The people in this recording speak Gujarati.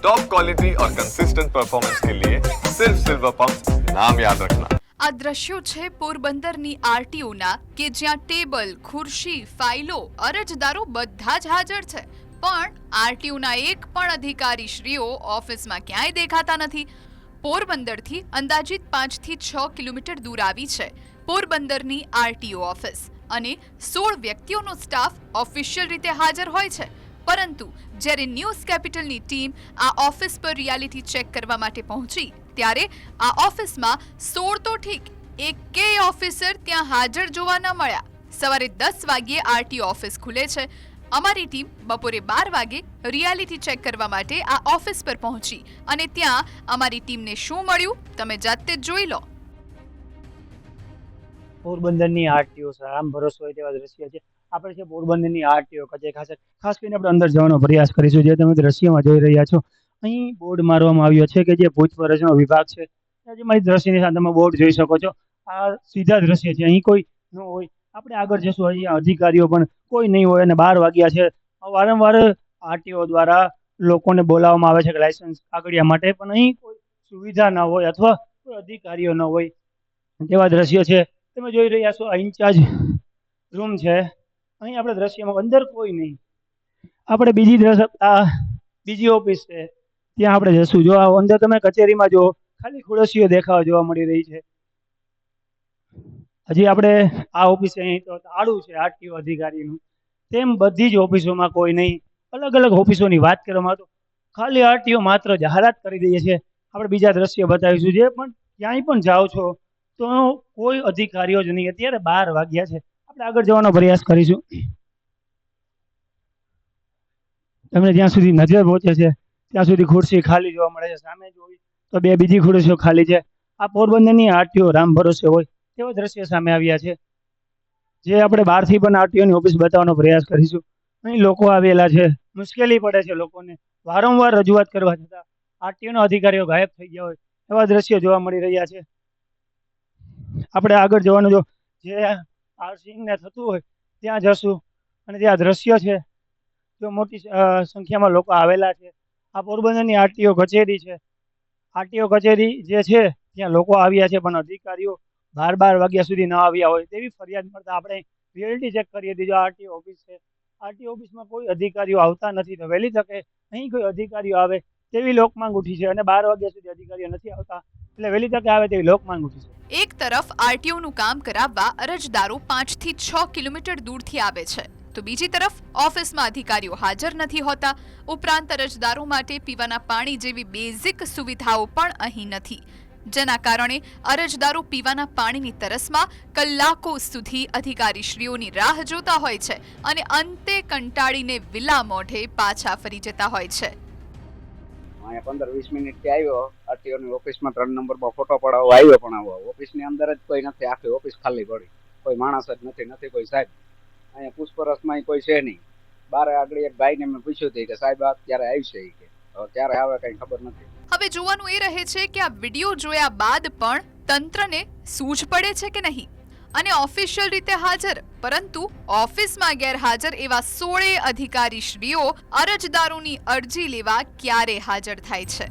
टॉप क्वालिटी और कंसिस्टेंट परफॉर्मेंस के लिए सिर्फ सिल्वर पंप नाम याद रखना આ દ્રશ્યો છે પોરબંદરની આરટીઓના કે જ્યાં ટેબલ ખુરશી ફાઇલો અરજદારો બધા જ હાજર છે પણ આરટીઓના એક પણ અધિકારીશ્રીઓ ઓફિસમાં ક્યાંય દેખાતા નથી પોરબંદરથી અંદાજિત પાંચથી છ કિલોમીટર દૂર આવી છે પોરબંદરની આરટીઓ ઓફિસ અને સોળ વ્યક્તિઓનો સ્ટાફ ઓફિશિયલ રીતે હાજર હોય છે પરંતુ જ્યારે ન્યૂઝ કેપિટલની ટીમ આ ઓફિસ પર રિયાલિટી ચેક કરવા માટે પહોંચી, ત્યારે આ ઓફિસમાં સોળ તો ઠીક એકેય ઓફિસર ત્યાં હાજર જોવા ન મળ્યા. સવારે દસ વાગ્યે આરટીઓ ઓફિસ ખુલે છે. અમારી ટીમ બપોરે બાર વાગે રિયાલિટી ચેક કરવા માટે આ ઓફિસ પર પહોંચી અને ત્યાં અમારી ટીમને શું મળ્યું, તમે જાતે જ જોઈ લો. પોરબંદરની આરટીઓ આમ ભરોસો હોય તેવા દ્રશ્ય છે. આપણે છે પોરબંદરની આરટીઓ કચે ખાસ ખાસ કરીને આપણે અંદર જવાનો પ્રયાસ કરીશું, જે તમે દ્રશ્યમાં જોઈ રહ્યા છો, અહીં બોર્ડ મારવામાં આવ્યો છે કે જે પૂછપરછનો વિભાગ છે જે મારી દ્રશ્યની સાથે તમે બોર્ડ જોઈ શકો છો, આ સીધા દ્રશ્ય છે, અહીં કોઈ ન હોય. આપણે આગળ જશું અહીંયા અધિકારીઓ પણ કોઈ નહીં હોય અને બાર વાગ્યા છે. વારંવાર આરટીઓ દ્વારા લોકોને બોલાવવામાં આવે છે કે લાયસન્સ કાગળિયા માટે, પણ અહીં કોઈ સુવિધા ન હોય અથવા કોઈ અધિકારીઓ ન હોય. તેવા દ્રશ્ય છે. તમે જોઈ રહ્યા છો, આ ઇન્ચાર્જ રૂમ છે. અહીં આપણે દ્રશ્યમાં અંદર કોઈ નહીં. આપણે બીજી આ બીજી ઓફિસ છે. ત્યાં આપણે જશું. જો અંદર તમે કચેરીમાં જો ખાલી ખુરશીઓ દેખાવા જોવા મળી રહી છે. હજી આપણે આ ઓફિસે અહીં તો આડું છે, આરટીઓ અધિકારીનું. તેમ બધી જ ઓફિસોમાં કોઈ નહીં. અલગ અલગ ઓફિસોની વાત કરવામાં તો ખાલી આરટીઓ માત્ર જાહેરાત કરી દઈએ છે આપણે બીજા દ્રશ્ય બતાવીશું જે પણ ક્યાંય પણ જાઓ છો, તો કોઈ અધિકારીઓ જ નહીં. અત્યારે બાર વાગ્યા છે. આપણે આગળ જવાનો પ્રયાસ કરીશું. તમને જ્યાં સુધી નજર પહોંચે છે, ત્યાં સુધી ખુરશી ખાલી જોવા મળે છે. સામે જોઈ તો બે બીજી ખુરશીઓ ખાલી છે. આ પોરબંદરની આરટીઓ રામ ભરોસે હોય તેવા દ્રશ્ય સામે આવ્યા છે. જે આપણે બહારથી પણ આરટીઓની ઓફિસ બતાવવાનો પ્રયાસ કરીશું. અહીં લોકો આવેલા છે. મુશ્કેલી પડે છે લોકોને. વારંવાર રજૂઆત કરવા છતાં આરટીઓના અધિકારીઓ ગાયબ થઈ ગયા હોય એવા દ્રશ્યો જોવા મળી રહ્યા છે. આપણે આગળ જવાનું જો જે આરસીને થતું હોય, ત્યાં જશું. અને ત્યાં દ્રશ્ય છે તો મોટી સંખ્યામાં લોકો આવેલા છે. આ પોરબંદરની આરટીઓ કચેરી છે. આરટીઓ કચેરી જે છે, ત્યાં લોકો આવ્યા છે, પણ અધિકારીઓ બાર બાર વાગ્યા સુધી ન આવ્યા હોય તેવી ફરિયાદ મળતા આપણે રિયલિટી ચેક કરીએ દીધો આરટીઓ ઓફિસ છે. આરટીઓ ઓફિસમાં કોઈ અધિકારીઓ આવતા નથી, તો વહેલી તકે અહીં કોઈ અધિકારીઓ આવે તેવી લોકમાંગ ઉઠી છે. અને બાર વાગ્યા સુધી અધિકારીઓ નથી આવતા, એટલે વહેલી તકે આવે તેવી લોકમાંગ ઉઠી છે. એક તરફ આરટીઓનું કામ કરાવવા અરજદારો પાંચથી છ કિલોમીટર દૂરથી આવે છે. તો બીજી તરફ ઓફિસમાં અધિકારીઓ હાજર નથી હોતા. ઉપરાંત અરજદારો માટે પીવાના પાણી જેવી બેઝિક સુવિધાઓ પણ અહીં નથી. જેના કારણે અરજદારો પીવાના પાણીની તરસમાં કલાકો સુધી અધિકારીશ્રીઓની રાહ જોતા હોય છે અને અંતે કંટાળીને વિલા મોઢે પાછા ફરી જતા હોય છે. અહીંયા પંદર, વીસ મિનિટથી આવ્યો. આરટીઓની ઓફિસમાં ત્રણ નંબરમાં ફોટો પડાવવા આવ્યો પણ આવો. ઓફિસની અંદર જ કોઈ નથી. આખી ઓફિસ ખાલી પડી. કોઈ માણસ જ નથી નથી કોઈ સાહેબ. અહીંયા પૂછપરછમાં કોઈ છે નહીં. બારે આગળ એક ભાઈને મેં પૂછ્યું હતું કે સાહેબ, આ ક્યારે આવશે કે. ક્યારે આવે કંઈ ખબર નથી. હવે જોવાનું એ રહે છે કે આ વીડિયો જોયા બાદ પણ તંત્રને સૂઝ પડે છે કે નહીં? અને ઓફિશિયલ રીતે હાજર. પરંતુ ઓફિસમાં ગેરહાજર એવા સોળે અધિકારીશ્રીઓ અરજદારોની અરજી લેવા ક્યારે હાજર થાય છે?